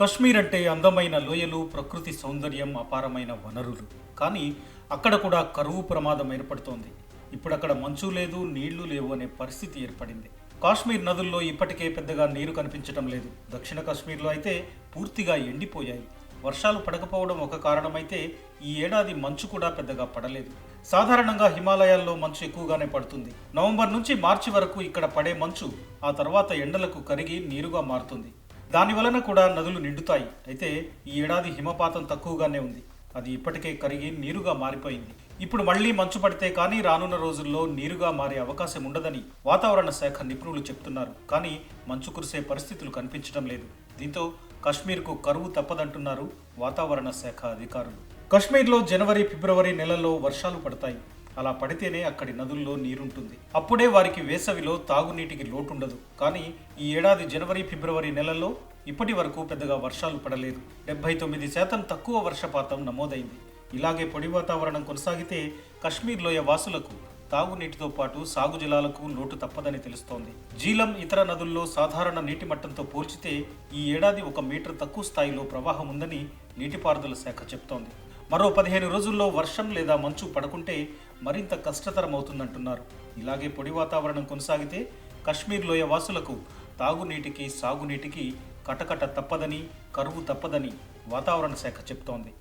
కశ్మీర్ అంటే అందమైన లోయలు ప్రకృతి సౌందర్యం అపారమైన వనరులు. కానీ అక్కడ కూడా కరువు ప్రమాదం ఏర్పడుతోంది. ఇప్పుడు అక్కడ మంచు లేదు నీళ్ళు లేవు అనే పరిస్థితి ఏర్పడింది. కాశ్మీర్ నదుల్లో ఇప్పటికే పెద్దగా నీరు కనిపించడం లేదు. దక్షిణ కాశ్మీర్లో అయితే పూర్తిగా ఎండిపోయాయి. వర్షాలు పడకపోవడం ఒక కారణమైతే ఈ ఏడాది మంచు కూడా పెద్దగా పడలేదు. సాధారణంగా హిమాలయాల్లో మంచు ఎక్కువగానే పడుతుంది. నవంబర్ నుంచి మార్చి వరకు ఇక్కడ పడే మంచు ఆ తర్వాత ఎండలకు కరిగి నీరుగా మారుతుంది. దాని వలన కూడా నదులు నిండుతాయి. అయితే ఈ ఏడాది హిమపాతం తక్కువగానే ఉంది. అది ఇప్పటికే కరిగి నీరుగా మారిపోయింది. ఇప్పుడు మళ్ళీ మంచు పడితే కానీ రానున్న రోజుల్లో నీరుగా మారే అవకాశం ఉండదని వాతావరణ శాఖ నిపుణులు చెప్తున్నారు. కానీ మంచు కురిసే పరిస్థితులు కనిపించడం లేదు. దీంతో కశ్మీర్కు కరువు తప్పదంటున్నారు వాతావరణ శాఖ అధికారులు. కశ్మీర్లో జనవరి ఫిబ్రవరి నెలల్లో వర్షాలు పడతాయి. అలా పడితేనే అక్కడి నదుల్లో నీరుంటుంది. అప్పుడే వారికి వేసవిలో తాగునీటికి లోటుండదు. కానీ ఈ ఏడాది జనవరి ఫిబ్రవరి నెలల్లో ఇప్పటి వరకు పెద్దగా వర్షాలు పడలేదు. డెబ్బై తొమ్మిది శాతం తక్కువ వర్షపాతం నమోదైంది. ఇలాగే పొడి వాతావరణం కొనసాగితే కశ్మీర్ లోయ వాసులకు తాగునీటితో పాటు సాగు జలాలకు లోటు తప్పదని తెలుస్తోంది. జీలం ఇతర నదుల్లో సాధారణ నీటి మట్టంతో పోల్చితే ఈ ఏడాది ఒక మీటర్ తక్కువ స్థాయిలో ప్రవాహం ఉందని నీటిపారుదల శాఖ చెప్తోంది. మరో పదిహేను రోజుల్లో వర్షం లేదా మంచు పడకుంటే మరింత కష్టతరమవుతుందంటున్నారు. ఇలాగే పొడి వాతావరణం కొనసాగితే కశ్మీర్ లోయ వాసులకు తాగునీటికి సాగునీటికి కటకట తప్పదని కరువు తప్పదని వాతావరణ శాఖ చెప్తోంది.